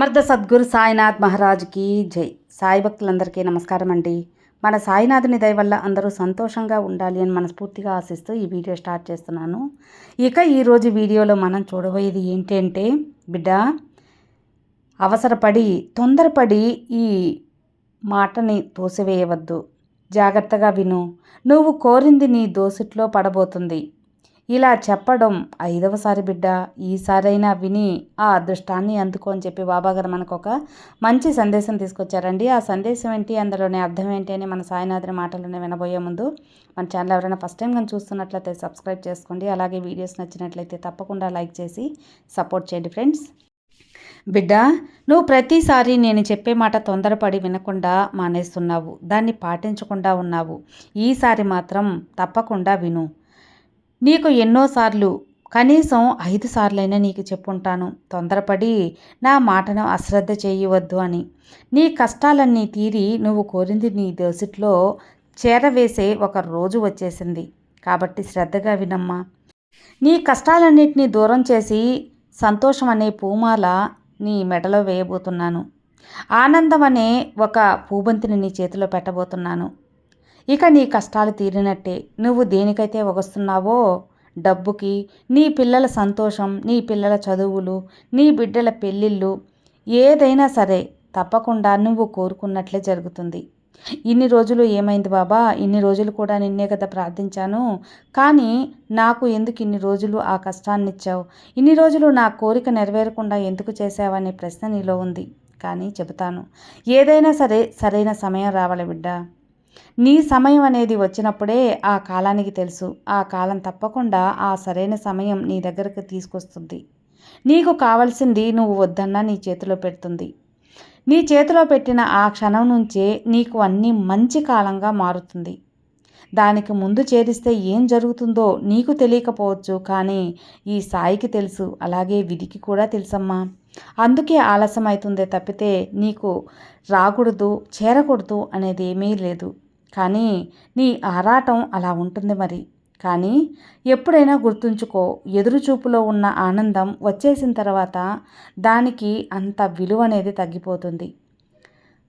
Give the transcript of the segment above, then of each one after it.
మర్ద సద్గురు సాయినాథ్ మహారాజ్కి జై. సాయి భక్తులందరికీ నమస్కారం అండి. మన సాయినాథుని దయ వల్ల అందరూ సంతోషంగా ఉండాలి అని మనస్ఫూర్తిగా ఆశిస్తూ ఈ వీడియో స్టార్ట్ చేస్తున్నాను. ఇక ఈరోజు వీడియోలో మనం చూడబోయేది ఏంటంటే బిడ్డ అవసరపడి తొందరపడి ఈ మాటని తోసివేయవద్దు. జాగ్రత్తగా విను. నువ్వు కోరింది నీ దోసిట్లో పడబోతుంది. ఇలా చెప్పడం ఐదవసారి బిడ్డ. ఈసారైనా విని ఆ అదృష్టాన్ని అందుకో అని చెప్పి బాబాగారు మనకు ఒక మంచి సందేశం తీసుకొచ్చారండి. ఆ సందేశం ఏంటి? అందులోనే అర్థం ఏంటి అని మన సాయినాథుని మాటలోనే వినబోయే ముందు మన ఛానల్ ఎవరైనా ఫస్ట్ టైం కానీ చూస్తున్నట్లయితే సబ్స్క్రైబ్ చేసుకోండి. అలాగే వీడియోస్ నచ్చినట్లయితే తప్పకుండా లైక్ చేసి సపోర్ట్ చేయండి ఫ్రెండ్స్. బిడ్డ నువ్వు ప్రతిసారి నేను చెప్పే మాట తొందరపడి వినకుండా మానేస్తున్నావు. దాన్ని పాటించకుండా ఉన్నావు. ఈసారి మాత్రం తప్పకుండా విను. నీకు ఎన్నోసార్లు కనీసం ఐదు సార్లైనా నీకు చెప్పుంటాను. తొందరపడి నా మాటను అశ్రద్ధ చేయవద్దు అని. నీ కష్టాలన్నీ తీరి నువ్వు కోరింది నీ దోసిట్లో చేరవేసే ఒక రోజు వచ్చేసింది. కాబట్టి శ్రద్ధగా వినమ్మా. నీ కష్టాలన్నింటినీ దూరం చేసి సంతోషం అనే పూమాల నీ మెడలో వేయబోతున్నాను. ఆనందం అనే ఒక పూబంతిని నీ చేతిలో పెట్టబోతున్నాను. ఇక నీ కష్టాలు తీరినట్టే. నువ్వు దేనికైతే వగస్తున్నావో డబ్బుకి నీ పిల్లల సంతోషం నీ పిల్లల చదువులు నీ బిడ్డల పెళ్ళిళ్ళు ఏదైనా సరే తప్పకుండా నువ్వు కోరుకున్నట్లే జరుగుతుంది. ఇన్ని రోజులు ఏమైంది బాబా? ఇన్ని రోజులు కూడా నిన్నే కదా ప్రార్థించాను. కానీ నాకు ఎందుకు ఇన్ని రోజులు ఆ కష్టాన్ని ఇచ్చావు ఇన్ని రోజులు నా కోరిక నెరవేరకుండా ఎందుకు చేసావనే ప్రశ్న నీలో ఉంది. కానీ చెబుతాను. ఏదైనా సరే సరైన సమయం రావాలి బిడ్డ. నీ సమయం అనేది వచ్చినప్పుడే ఆ కాలానికి తెలుసు. ఆ కాలం తప్పకుండా ఆ సరైన సమయం నీ దగ్గరకు తీసుకొస్తుంది. నీకు కావలసింది నువ్వు వద్దన్నా నీ చేతిలో పెడుతుంది. నీ చేతిలో పెట్టిన ఆ క్షణం నుంచే నీకు అన్నీ మంచి కాలంగా మారుతుంది. దానికి ముందు చేరిస్తే ఏం జరుగుతుందో నీకు తెలియకపోవచ్చు కానీ ఈ సాయికి తెలుసు. అలాగే విధికి కూడా తెలుసమ్మా. అందుకే ఆలస్యం అవుతుందే తప్పితే నీకు రాకూడదు చేరకూడదు అనేది ఏమీ లేదు. కానీ నీ ఆరాటం అలా ఉంటుంది మరి. కానీ ఎప్పుడైనా గుర్తుంచుకో ఎదురుచూపులో ఉన్న ఆనందం వచ్చేసిన తర్వాత దానికి అంత విలువ అనేది తగ్గిపోతుంది.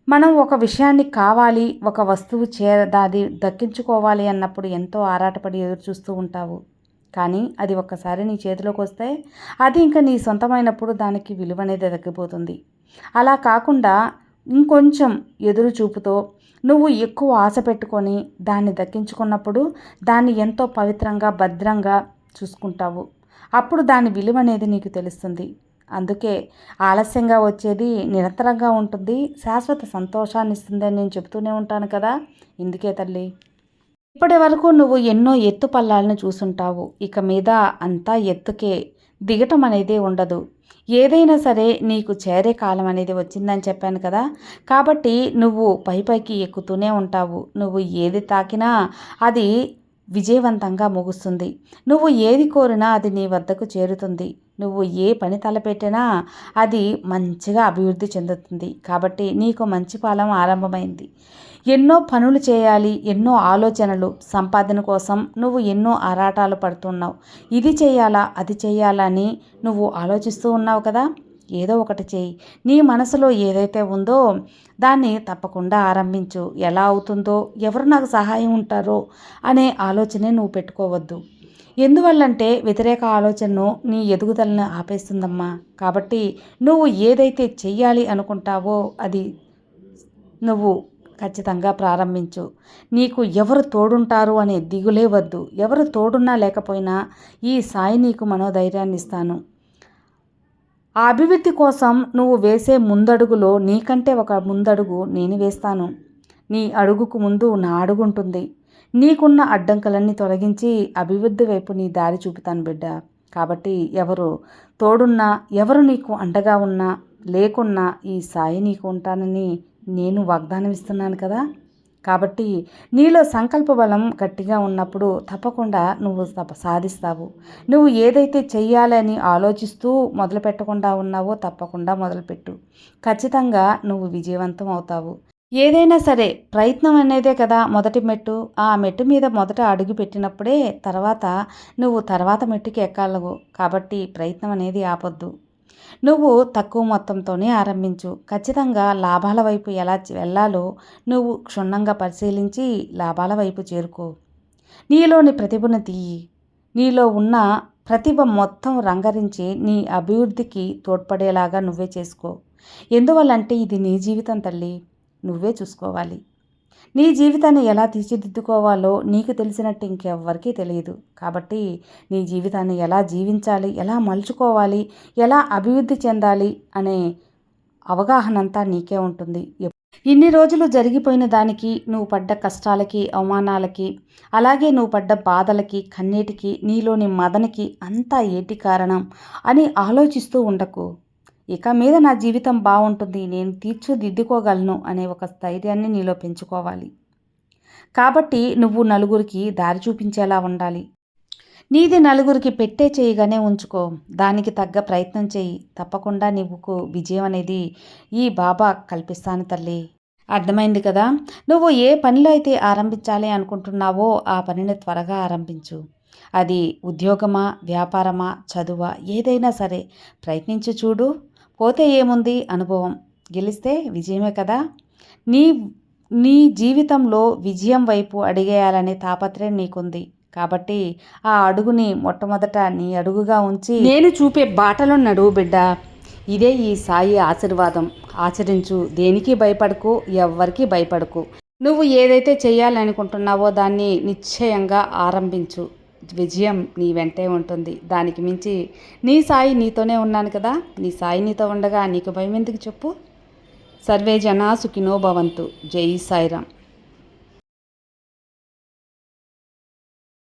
మనం ఒక విషయాన్ని కావాలి ఒక వస్తువు చే దాది దక్కించుకోవాలి అన్నప్పుడు ఎంతో ఆరాటపడి ఎదురు చూస్తూ ఉంటావు. కానీ అది ఒక్కసారి నీ చేతిలోకి వస్తే అది ఇంకా నీ సొంతమైనప్పుడు దానికి విలువ అనేది తగ్గిపోతుంది. అలా కాకుండా ఇంకొంచెం ఎదురు చూపుతో నువ్వు ఎక్కువ ఆశ పెట్టుకొని దాన్ని దక్కించుకున్నప్పుడు దాన్ని ఎంతో పవిత్రంగా భద్రంగా చూసుకుంటావు. అప్పుడు దాని విలువ అనేది నీకు తెలుస్తుంది. అందుకే ఆలస్యంగా వచ్చేది నిరంతరంగా ఉంటుంది. శాశ్వత సంతోషాన్ని ఇస్తుందని నేను చెబుతూనే ఉంటాను కదా. ఇందుకే తల్లి. ఇప్పటి వరకు నువ్వు ఎన్నో ఎత్తు పల్లాలను చూసుంటావు. ఇక మీద అంతా ఎత్తుకే దిగటం అనేది ఉండదు. ఏదైనా సరే నీకు చేరే కాలం అనేది వచ్చిందని చెప్పాను కదా. కాబట్టి నువ్వు పై పైకి ఎక్కుతూనే ఉంటావు. నువ్వు ఏది తాకినా అది విజయవంతంగా ముగుస్తుంది. నువ్వు ఏది కోరినా అది నీ వద్దకు చేరుతుంది. నువ్వు ఏ పని తలపెట్టినా అది మంచిగా అభివృద్ధి చెందుతుంది. కాబట్టి నీకు మంచి ఫలం ఆరంభమైంది. ఎన్నో పనులు చేయాలి ఎన్నో ఆలోచనలు సంపాదన కోసం నువ్వు ఎన్నో ఆరాటాలు పడుతున్నావు. ఇది చేయాలా అది చేయాలని నువ్వు ఆలోచిస్తూ ఉన్నావు కదా? ఏదో ఒకటి చేయి. నీ మనసులో ఏదైతే ఉందో దాన్ని తప్పకుండా ఆరంభించు. ఎలా అవుతుందో ఎవరు నాకు సహాయం ఉంటారో అనే ఆలోచనే నువ్వు పెట్టుకోవద్దు. ఎందువల్లంటే వ్యతిరేక ఆలోచనను నీ ఎదుగుదలను ఆపేస్తుందమ్మా. కాబట్టి నువ్వు ఏదైతే చెయ్యాలి అనుకుంటావో అది నువ్వు ఖచ్చితంగా ప్రారంభించు. నీకు ఎవరు తోడుంటారు అనే దిగులే వద్దు. ఎవరు తోడున్నా లేకపోయినా ఈ సాయి నీకు మనోధైర్యాన్ని ఇస్తాను. ఆ అభివృద్ధి కోసం నువ్వు వేసే ముందడుగులో నీకంటే ఒక ముందడుగు నేను వేస్తాను. నీ అడుగుకు ముందు నా అడుగు ఉంటుంది నీకున్న అడ్డంకులన్నీ తొలగించి అభివృద్ధి వైపు నీ దారి చూపుతాను బిడ్డ. కాబట్టి ఎవరు తోడున్నా ఎవరు నీకు అండగా ఉన్నా లేకున్నా ఈ సాయి నీకు ఉంటానని నేను వాగ్దానం ఇస్తున్నాను కదా? కాబట్టి నీలో సంకల్ప బలం గట్టిగా ఉన్నప్పుడు తప్పకుండా నువ్వు తప్ప సాధిస్తావు. నువ్వు ఏదైతే చెయ్యాలని ఆలోచిస్తూ మొదలు పెట్టకుండా ఉన్నావో తప్పకుండా మొదలుపెట్టు. ఖచ్చితంగా నువ్వు విజయవంతం అవుతావు. ఏదైనా సరే ప్రయత్నం అనేదే కదా మొదటి మెట్టు. ఆ మెట్టు మీద మొదట అడుగు పెట్టినప్పుడే తర్వాత నువ్వు తర్వాత మెట్టుకి ఎక్కాలవు. కాబట్టి ప్రయత్నం అనేది ఆపొద్దు. నువ్వు తక్కువ మొత్తంతోనే ఆరంభించు. ఖచ్చితంగా లాభాల వైపు ఎలా వెళ్ళాలో నువ్వు క్షుణ్ణంగా పరిశీలించి లాభాల వైపు చేరుకో. నీలోని ప్రతిభను తీయి. నీలో ఉన్న ప్రతిభ మొత్తం రంగరించి నీ అభివృద్ధికి తోడ్పడేలాగా నువ్వే చేసుకో. ఎందువల్లంటే ఇది నీ జీవితం తల్లి. నువ్వే చూసుకోవాలి. నీ జీవితాన్ని ఎలా తీర్చిదిద్దుకోవాలో నీకు తెలిసినట్టు ఇంకెవ్వరికీ తెలియదు. కాబట్టి నీ జీవితాన్ని ఎలా జీవించాలి ఎలా మలుచుకోవాలి ఎలా అభివృద్ధి చెందాలి అనే అవగాహన అంతా నీకే ఉంటుంది. ఇన్ని రోజులు జరిగిపోయిన దానికి నువ్వు పడ్డ కష్టాలకి అవమానాలకి అలాగే నువ్వు పడ్డ బాధలకి కన్నీటికి నీలోని మదనకి అంతా ఏటి కారణం అని ఆలోచిస్తూ ఉండకు. ఇక మీద నా జీవితం బాగుంటుంది నేను తీర్చిదిద్దుకోగలను అనే ఒక స్థైర్యాన్ని నీలో పెంచుకోవాలి. కాబట్టి నువ్వు నలుగురికి దారి చూపించేలా ఉండాలి. నీది నలుగురికి పెట్టే చేయగానే ఉంచుకో. దానికి తగ్గ ప్రయత్నం చేయి. తప్పకుండా నువ్వుకు విజయం అనేది ఈ బాబా కల్పిస్తాను తల్లి. అర్థమైంది కదా? నువ్వు ఏ పనిలో అయితే ఆరంభించాలి అనుకుంటున్నావో ఆ పనిని త్వరగా ఆరంభించు. అది ఉద్యోగమా వ్యాపారమా చదువా ఏదైనా సరే. ప్రయత్నించి చూడు. పోతే ఏముంది? అనుభవం. గెలిస్తే విజయమే కదా? నీ నీ జీవితంలో విజయం వైపు అడిగేయాలనే తాపత్రయం నీకుంది. కాబట్టి ఆ అడుగుని మొట్టమొదట నీ అడుగుగా ఉంచి నేను చూపే బాటలో నడువు బిడ్డ. ఇదే ఈ సాయి ఆశీర్వాదం. ఆచరించు. దేనికి భయపడకు? ఎవ్వరికి భయపడకు. నువ్వు ఏదైతే చేయాలనుకుంటున్నావో దాన్ని నిశ్చయంగా ఆరంభించు. విజయం నీ వెంటే ఉంటుంది. దానికి మించి నీ సాయి నీతోనే ఉన్నాను కదా. నీ సాయి నీతో ఉండగా నీకు భయం ఎందుకు చెప్పు? సర్వే జనా సుఖినో భవంతు. జై సాయిరామ్.